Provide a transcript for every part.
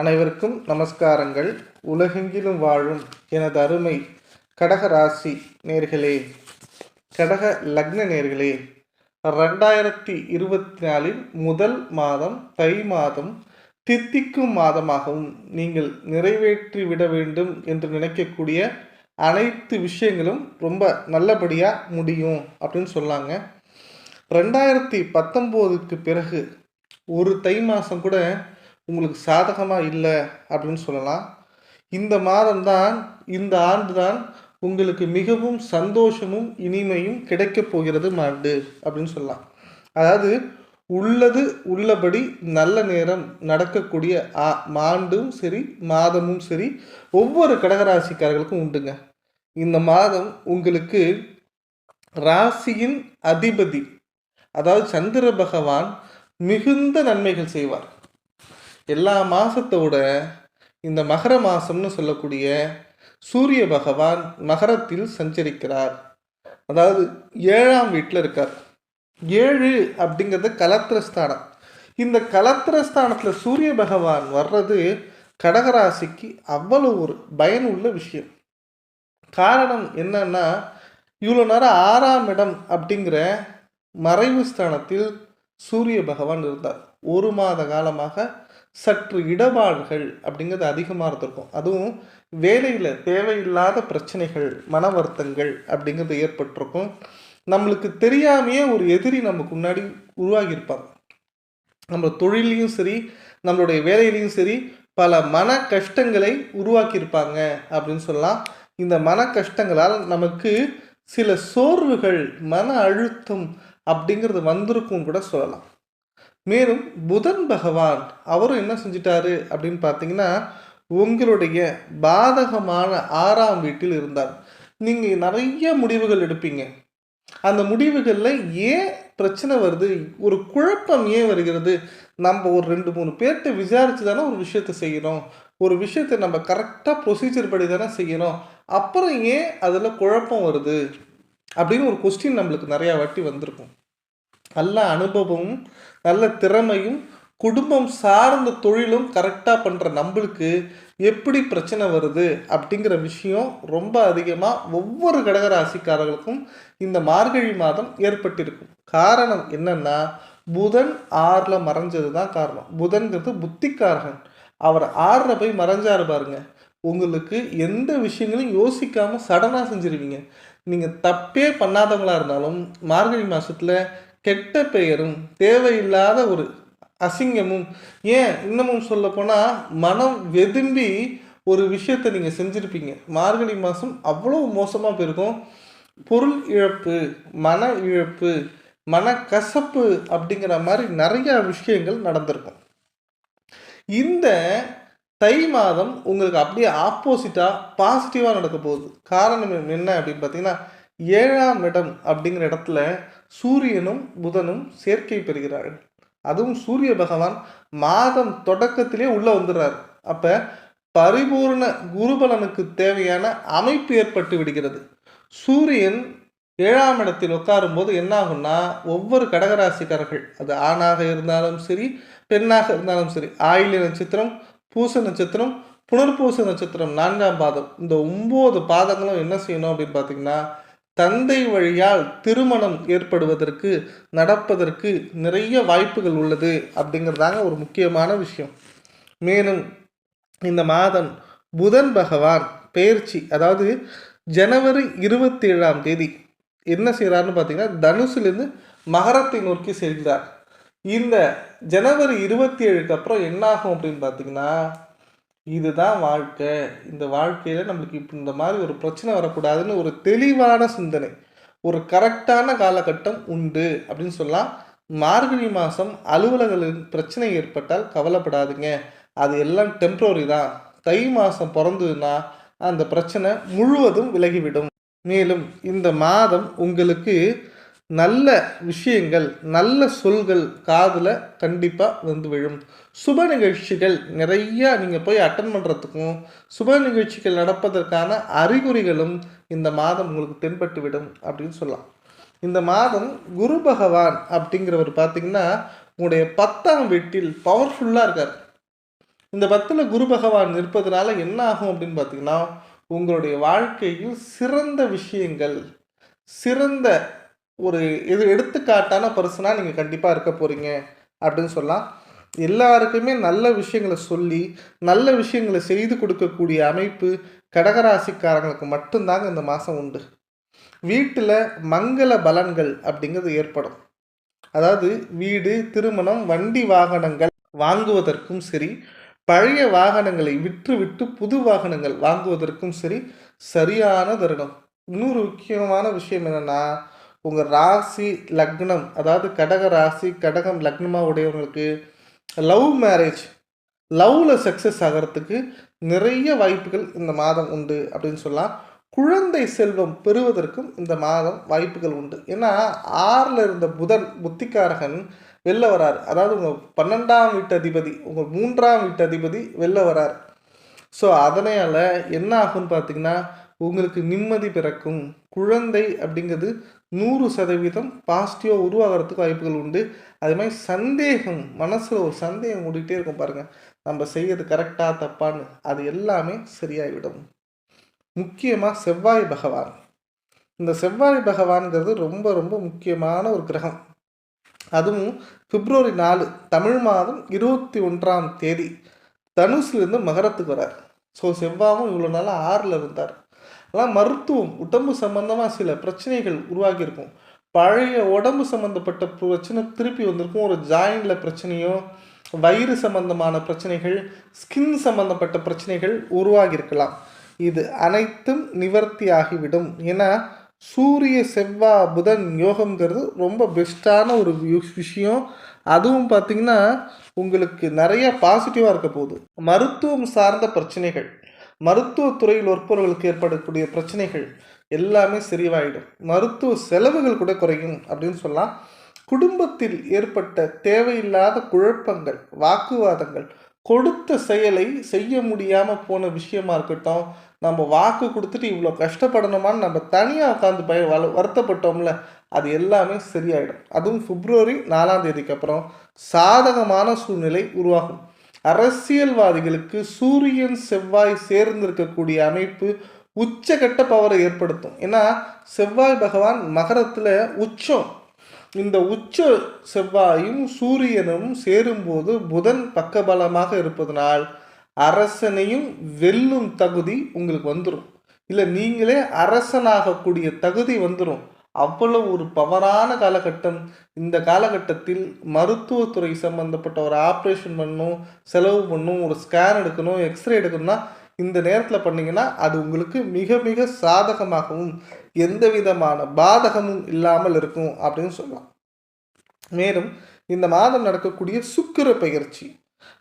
அனைவருக்கும் நமஸ்காரங்கள். உலகெங்கிலும் வாழும் எனது அருமை கடக ராசி நேர்களே கடக லக்ன நேர்களே ரெண்டாயிரத்தி இருபத்தி நாலில் முதல் மாதம் தை மாதம் தித்திக்கும் மாதமாகவும் நீங்கள் நிறைவேற்றி விட வேண்டும் என்று நினைக்கக்கூடிய அனைத்து விஷயங்களும் ரொம்ப நல்லபடியாக முடியும் அப்படின்னு சொன்னாங்க. ரெண்டாயிரத்தி பத்தொம்போதுக்கு பிறகு ஒரு தை மாதம் கூட உங்களுக்கு சாதகமாக இல்லை அப்படின்னு சொல்லலாம். இந்த மாதம்தான் இந்த ஆண்டு தான் உங்களுக்கு மிகவும் சந்தோஷமும் இனிமையும் கிடைக்கப் போகிறது மாண்டு அப்படின்னு சொல்லலாம். அதாவது உள்ளது உள்ளபடி நல்ல நேரம் நடக்கக்கூடிய ஆ மாண்டும் சரி மாதமும் சரி ஒவ்வொரு கடகராசிக்காரர்களுக்கும் உண்டுங்க. இந்த மாதம் உங்களுக்கு ராசியின் அதிபதி அதாவது சந்திர பகவான் மிகுந்த நன்மைகள் செய்வார். எல்லா மாதத்தோட இந்த மகர மாதம்னு சொல்லக்கூடிய சூரிய பகவான் மகரத்தில் சஞ்சரிக்கிறார். அதாவது ஏழாம் வீட்டில் இருக்கார். ஏழு அப்படிங்கிறது கலத்திரஸ்தானம். இந்த கலத்திரஸ்தானத்தில் சூரிய பகவான் வர்றது கடகராசிக்கு அவ்வளோ ஒரு பயனுள்ள விஷயம். காரணம் என்னன்னா இவ்வளோ நேரம் ஆறாம் இடம் அப்படிங்கிற மறைவு ஸ்தானத்தில் சூரிய பகவான் இருந்தார். ஒரு மாத காலமாக சற்று இடபாடுகள் அப்படிங்கிறது அதிகமாக இருந்திருக்கும். அதுவும் வேலையில் தேவையில்லாத பிரச்சனைகள் மன வருத்தங்கள் அப்படிங்கிறது ஏற்பட்டிருக்கும். நம்மளுக்கு தெரியாமையே ஒரு எதிரி நமக்கு முன்னாடி உருவாகியிருப்பாங்க நம்ம தொழிலையும் சரி நம்மளுடைய வேலையிலையும் சரி பல மன கஷ்டங்களை உருவாக்கியிருப்பாங்க அப்படின்னு சொல்லலாம். இந்த மன கஷ்டங்களால் நமக்கு சில சோர்வுகள் மன அழுத்தம் அப்படிங்கிறது வந்திருக்கும் கூட சொல்லலாம். மேலும் புதன் பகவான் அவரும் என்ன செஞ்சிட்டாரு அப்படின்னு பார்த்தீங்கன்னா உங்களுடைய பாதகமான ஆறாம் வீட்டில் இருந்தார். நீங்கள் நிறைய முடிவுகள் எடுப்பீங்க. அந்த முடிவுகளில் ஏன் பிரச்சனை வருது? ஒரு குழப்பம் ஏன் வருகிறது? நம்ம ஒரு ரெண்டு மூணு பேர்கிட்ட விசாரித்து தானே ஒரு விஷயத்த செய்கிறோம் ஒரு விஷயத்தை நம்ம கரெக்டாக ப்ரொசீஜர் படி தானே செய்யணும். அப்புறம் ஏன் அதில் குழப்பம் வருது? அப்படின்னு ஒரு கொஸ்டின் நம்மளுக்கு நிறையா வாட்டி வந்திருக்கும். நல்ல அனுபவமும் நல்ல திறமையும் குடும்பம் சார்ந்த தொழிலும் கரெக்டாக பண்ணுற நம்மளுக்கு எப்படி பிரச்சனை வருது அப்படிங்கிற விஷயம் ரொம்ப அதிகமாக ஒவ்வொரு கடகராசிக்காரர்களுக்கும் இந்த மார்கழி மாதம் ஏற்பட்டிருக்கும். காரணம் என்னென்னா புதன் ஆறில் மறைஞ்சது தான் காரணம். புதன்கிறது புத்திக்காரகன். அவர் ஆறில் போய் மறைஞ்சாரு பாருங்க. உங்களுக்கு எந்த விஷயங்களையும் யோசிக்காமல் சடனாக செஞ்சுருவீங்க. நீங்கள் தப்பே பண்ணாதவங்களாக இருந்தாலும் மார்கழி மாதத்தில் கெட்ட பெயரும் தேவையில்லாத ஒரு அசிங்கமும். ஏன்? இன்னமும் சொல்ல போனால் மனம் வெதும்பி ஒரு விஷயத்தை நீங்கள் செஞ்சுருப்பீங்க. மார்கழி மாதம் அவ்வளோ மோசமாக போயிருக்கும். பொருள் இழப்பு மன இழப்பு மனக்கசப்பு அப்படிங்கிற மாதிரி நிறையா விஷயங்கள் நடந்திருக்கும். இந்த தை மாதம் உங்களுக்கு அப்படியே ஆப்போசிட்டாக பாசிட்டிவாக நடக்க போகுது. காரணம் என்ன அப்படின்னு பார்த்தீங்கன்னா ஏழாம் இடம் அப்படிங்கிற இடத்துல சூரியனும் புதனும் சேர்க்கை பெறுகிறார்கள். அதுவும் சூரிய பகவான் மாதம் தொடக்கத்திலே உள்ளே வந்துடுறார். அப்போ பரிபூர்ண குருபலனுக்கு தேவையான அமைப்பு ஏற்பட்டு விடுகிறது. சூரியன் ஏழாம் இடத்தில் உட்காரும் போது என்னாகும்னா ஒவ்வொரு கடகராசிக்காரர்கள் அது ஆணாக இருந்தாலும் சரி பெண்ணாக இருந்தாலும் சரி ஆயில நட்சத்திரம் பூச நட்சத்திரம் புனர்பூச நட்சத்திரம் நான்காம் பாதம் இந்த ஒம்பது பாதங்களும் என்ன செய்யணும் அப்படின்னு பார்த்தீங்கன்னா தந்தை வழியால் திருமணம் ஏற்படுவதற்கு நடப்பதற்கு நிறைய வாய்ப்புகள் உள்ளது அப்படிங்கிறதாங்க ஒரு முக்கியமான விஷயம். மேலும் இந்த மாதம் புதன் பகவான் பெயர்ச்சி அதாவது ஜனவரி இருபத்தி ஏழாம் தேதி என்ன செய்கிறாருன்னு பார்த்தீங்கன்னா தனுசுலேருந்து மகரத்தை நோக்கி செல்கிறார். இந்த ஜனவரி இருபத்தி ஏழுக்கு அப்புறம் என்னாகும் அப்படின்னு பார்த்தீங்கன்னா இதுதான் வாழ்க்கை. இந்த வாழ்க்கையில் நம்மளுக்கு இப்போ இந்த மாதிரி ஒரு பிரச்சனை வரக்கூடாதுன்னு ஒரு தெளிவான சிந்தனை ஒரு கரெக்டான காலகட்டம் உண்டு அப்படின்னு சொல்லலாம். மார்கழி மாதம் அலுவலர்களின் பிரச்சனை ஏற்பட்டால் கவலைப்படாதுங்க. அது எல்லாம் டெம்ப்ரரி தான். தை மாதம் பிறந்ததுன்னா அந்த பிரச்சனை முழுவதும் விலகிவிடும். மேலும் இந்த மாதம் உங்களுக்கு நல்ல விஷயங்கள் நல்ல சொல்கள் காதில் கண்டிப்பாக வந்து விழும். சுப நிகழ்ச்சிகள் நிறையா நீங்கள் போய் அட்டன் பண்ணுறதுக்கும் சுப நிகழ்ச்சிகள் நடப்பதற்கான அறிகுறிகளும் இந்த மாதம் உங்களுக்கு தென்பட்டு விடும் அப்படின்னு சொல்லலாம். இந்த மாதம் குரு பகவான் அப்படிங்கிறவர் பார்த்திங்கன்னா உங்களுடைய பத்தாம் வீட்டில் பவர்ஃபுல்லாக இருக்கார். இந்த பத்தில் குரு பகவான் இருப்பதனால என்ன ஆகும் அப்படின்னு பார்த்தீங்கன்னா உங்களுடைய வாழ்க்கையில் சிறந்த விஷயங்கள் சிறந்த ஒரு இது எடுத்துக்காட்டான பர்சனாக நீங்கள் கண்டிப்பாக இருக்க போகிறீங்க அப்படின்னு சொல்லலாம். எல்லாருக்குமே நல்ல விஷயங்களை சொல்லி நல்ல விஷயங்களை செய்து கொடுக்கக்கூடிய அமைப்பு கடகராசிக்காரங்களுக்கு மட்டும்தாங்க இந்த மாதம் உண்டு. வீட்டில் மங்கள பலன்கள் அப்படிங்கிறது ஏற்படும். அதாவது வீடு திருமணம் வண்டி வாகனங்கள் வாங்குவதற்கும் சரி பழைய வாகனங்களை விற்றுவிட்டு புது வாகனங்கள் வாங்குவதற்கும் சரி சரியான தருணம். இன்னொரு முக்கியமான விஷயம் என்னென்னா உங்கள் ராசி லக்னம் அதாவது கடக ராசி கடகம் லக்னமாக உடையவங்களுக்கு லவ் மேரேஜ் லவ்வில் சக்ஸஸ் ஆகிறதுக்கு நிறைய வாய்ப்புகள் இந்த மாதம் உண்டு அப்படின்னு சொல்லலாம். குழந்தை செல்வம் பெறுவதற்கும் இந்த மாதம் வாய்ப்புகள் உண்டு. ஏன்னா ஆறில் இருந்த புதன் புத்திக்காரகன் வெளில வரார். அதாவது உங்கள் பன்னெண்டாம் வீட்டு அதிபதி உங்கள் மூன்றாம் வீட்டு அதிபதி வெளில வரார். ஸோ அதனால் என்ன ஆகும்னு பார்த்தீங்கன்னா உங்களுக்கு நிம்மதி பிறக்கும். குழந்தை அப்படிங்கிறது நூறு சதவீதம் பாசிட்டிவாக உருவாகிறதுக்கு வாய்ப்புகள் உண்டு. அது மாதிரி சந்தேகம் மனசில் ஒரு சந்தேகம் ஓடிக்கிட்டே இருக்கும் பாருங்கள் நம்ம செய்யறது கரெக்டாக தப்பான்னு. அது எல்லாமே சரியாகிவிடும் முக்கியமாக செவ்வாய் பகவான். இந்த செவ்வாய் பகவான்கிறது ரொம்ப ரொம்ப முக்கியமான ஒரு கிரகம். அதுவும் பிப்ரவரி நாலு தமிழ் மாதம் இருபத்தி ஒன்றாம் தேதி தனுஷ்லேருந்து மகரத்துக்கு வரார் ஸோ செவ்வாவும் இவ்வளோ நாளாக ஆறில் இருந்தார். ஆனால் மருத்துவம் உடம்பு சம்மந்தமாக சில பிரச்சனைகள் உருவாகியிருக்கும். பழைய உடம்பு சம்மந்தப்பட்ட பிரச்சனை திருப்பி வந்திருக்கும். ஒரு ஜாயிண்டில் பிரச்சனையோ வயிறு சம்பந்தமான பிரச்சனைகள் ஸ்கின் சம்பந்தப்பட்ட பிரச்சனைகள் உருவாகியிருக்கலாம். இது அனைத்தும் நிவர்த்தி ஆகிவிடும். ஏன்னா சூரிய செவ்வா புதன் யோகம்ங்கிறது ரொம்ப பெஸ்ட்டான ஒரு விஷயம். அதுவும் பார்த்திங்கன்னா உங்களுக்கு நிறைய பாசிட்டிவாக இருக்க போகுது. மருத்துவம் சார்ந்த பிரச்சனைகள். மருத்துவத்துறையில் ஒர்ப்பவர்களுக்கு ஏற்படக்கூடிய பிரச்சனைகள் எல்லாமே சரிவாயிடும் மருத்துவ செலவுகள் கூட குறையும் அப்படின்னு சொல்லலாம். குடும்பத்தில் ஏற்பட்ட தேவையில்லாத குழப்பங்கள் வாக்குவாதங்கள் கொடுத்த செயலை செய்ய முடியாமல் போன விஷயமா இருக்கட்டும் நம்ம வாக்கு கொடுத்துட்டு இவ்வளோ கஷ்டப்படணுமான்னு நம்ம தனியாக உட்காந்து பய வள வருத்தப்பட்டோம்ல அது எல்லாமே சரியாயிடும் அதுவும் பிப்ரவரி நாலாம் தேதிக்கு அப்புறம் சாதகமான சூழ்நிலை உருவாகும். அரசியல்வாதிகளுக்கு சூரியன் செவ்வாய் சேர்ந்திருக்கக்கூடிய அமைப்பு உச்சகட்ட பவரை ஏற்படுத்தும். ஏன்னா செவ்வாய் பகவான் மகரத்தில் உச்சம். இந்த உச்ச செவ்வாயும் சூரியனும் சேரும்போது புதன் பக்கபலமாக இருப்பதனால் அரசனையும் வெல்லும் தகுதி உங்களுக்கு வந்துடும் இல்லை நீங்களே அரசனாகக்கூடிய தகுதி வந்துடும் அவ்வளவு ஒரு பவரான காலகட்டம். இந்த காலகட்டத்தில் மருத்துவத்துறை சம்மந்தப்பட்ட ஒரு ஆப்ரேஷன் பண்ணும் செலவு பண்ணும் ஒரு ஸ்கேன் எடுக்கணும் எக்ஸ்ரே எடுக்கணும்னா இந்த நேரத்தில் பண்ணிங்கன்னா அது உங்களுக்கு மிக மிக சாதகமாகவும் எந்த விதமான பாதகமும் இல்லாமல் இருக்கும் அப்படின்னு சொல்லலாம். மேலும் இந்த மாதம் நடக்கக்கூடிய சுக்கிர பயிற்சி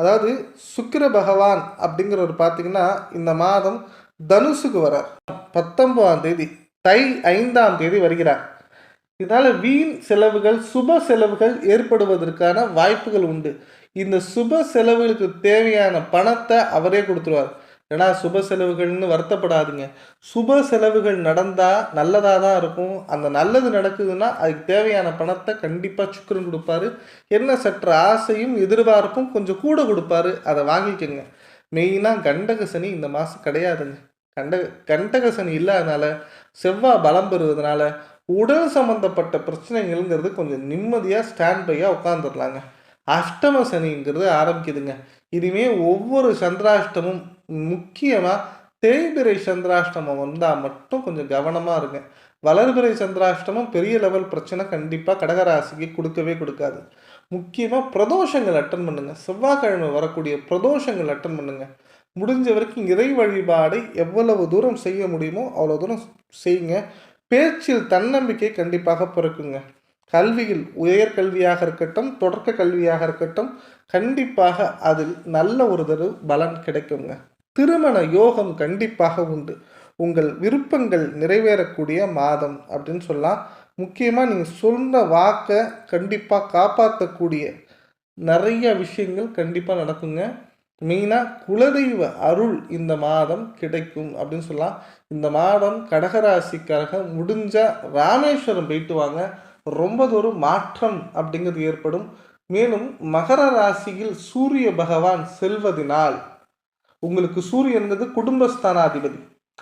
அதாவது சுக்கிர பகவான் அப்படிங்கிறவர் பார்த்தீங்கன்னா இந்த மாதம் தனுசுக்கு வரார் பத்தொன்பதாம் தேதி தை ஐந்தாம் தேதி வருகிறார். இதனால் வீண் செலவுகள் சுப செலவுகள் ஏற்படுவதற்கான வாய்ப்புகள் உண்டு. இந்த சுப செலவுகளுக்கு தேவையான பணத்தை அவரே கொடுத்துருவார். ஏன்னா சுப செலவுகள்னு வருத்தப்படாதுங்க. சுப செலவுகள் நடந்தால் நல்லதாக தான் இருக்கும். அந்த நல்லது நடக்குதுன்னா அதுக்கு தேவையான பணத்தை கண்டிப்பாக சுக்கரன் கொடுப்பாரு. என்ன சற்று ஆசையும் எதிர்பார்ப்பும் கொஞ்சம் கூட கொடுப்பாரு. அதை வாங்கிக்கோங்க. மெயினாக கண்டக சனி இந்த மாதம் கிடையாதுங்க. கண்ட கண்டக சனி இல்லாதனால செவ்வாய் பலம் பெறுவதனால உடல் சம்மந்தப்பட்ட பிரச்சனைகள்ங்கிறது கொஞ்சம் நிம்மதியாக ஸ்டாண்ட் பையாக உட்காந்துடலாங்க அஷ்டம சனிங்கிறது ஆரம்பிக்குதுங்க. இனிமே ஒவ்வொரு சந்திராஷ்டமும் முக்கியமாக தேய்பிரை சந்திராஷ்டமம் வந்தால் மட்டும் கொஞ்சம் கவனமாக இருங்க. வளர்பிறை சந்திராஷ்டமம் பெரிய லெவல் பிரச்சனை கண்டிப்பாக கடகராசிக்கு கொடுக்கவே கொடுக்காது. முக்கியமாக பிரதோஷங்கள் அட்டன் பண்ணுங்கள் செவ்வாய்க்கிழமை வரக்கூடிய பிரதோஷங்கள் அட்டன் பண்ணுங்கள் முடிஞ்ச வரைக்கும் இறை வழிபாடை எவ்வளவு தூரம் செய்ய முடியுமோ அவ்வளோ தூரம் செய்யுங்க. பேச்சில் தன்னம்பிக்கை கண்டிப்பாக பிறக்குங்க. கல்வியில் உயர்கல்வியாக இருக்கட்டும் தொடக்க கல்வியாக இருக்கட்டும் கண்டிப்பாக அதில் நல்ல ஒரு தரு பலன் கிடைக்குங்க. திருமண யோகம் கண்டிப்பாக உண்டு. உங்கள் விருப்பங்கள் நிறைவேறக்கூடிய மாதம் அப்படின்னு சொல்லலாம். முக்கியமாக நீங்கள் சொன்ன வாக்கை கண்டிப்பாக காப்பாற்றக்கூடிய நிறைய விஷயங்கள் கண்டிப்பாக நடக்குங்க. மெயினாக குலதெய்வ அருள் இந்த மாதம் கிடைக்கும் அப்படின்னு சொல்லலாம். இந்த மாதம் கடகராசிக்காரக முடிஞ்சால் ராமேஸ்வரம் போயிட்டு வாங்க. ரொம்ப தூரம் மாற்றம் அப்படிங்கிறது ஏற்படும். மேலும் மகர ராசியில் சூரிய பகவான் செல்வதினால் உங்களுக்கு சூரியன்கிறது குடும்பஸ்தானாதிபதி.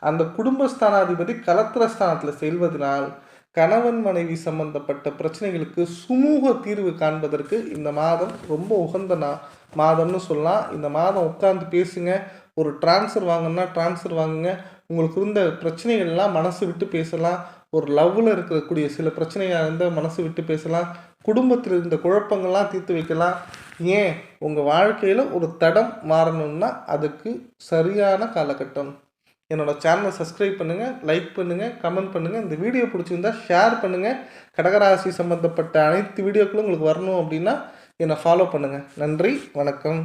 அந்த குடும்பஸ்தானாதிபதி கலத்திரஸ்தானத்தில் செல்வதனால் கணவன் மனைவி சம்பந்தப்பட்ட பிரச்சனைகளுக்கு சுமூக தீர்வு காண்பதற்கு இந்த மாதம் ரொம்ப உகந்த நா மாதம்னு சொல்லலாம். இந்த மாதம் உட்காந்து பேசுங்க. ஒரு டிரான்ஸ்ஃபர் வாங்கினா டிரான்ஸ்ஃபர் வாங்குங்க. உங்களுக்கு இருந்த பிரச்சனைகள்லாம் மனசு விட்டு பேசலாம். ஒரு லவ்வில் இருக்கக்கூடிய சில பிரச்சனையாக இருந்தால் மனசு விட்டு பேசலாம். குடும்பத்தில் இருந்த குழப்பங்கள்லாம் தீர்த்து வைக்கலாம். ஏன்? உங்கள் வாழ்க்கையில் ஒரு தடம் மாறணும்னா அதுக்கு சரியான காலகட்டம். என்னோட சேனலை சப்ஸ்கிரைப் பண்ணுங்கள் லைக் பண்ணுங்கள் கமெண்ட் பண்ணுங்கள் இந்த வீடியோ பிடிச்சிருந்தா ஷேர் பண்ணுங்கள் கடகராசி சம்மந்தப்பட்ட அனைத்து வீடியோக்களும் உங்களுக்கு வரணும் அப்படின்னா என்னை ஃபாலோ பண்ணுங்கள் நன்றி வணக்கம்.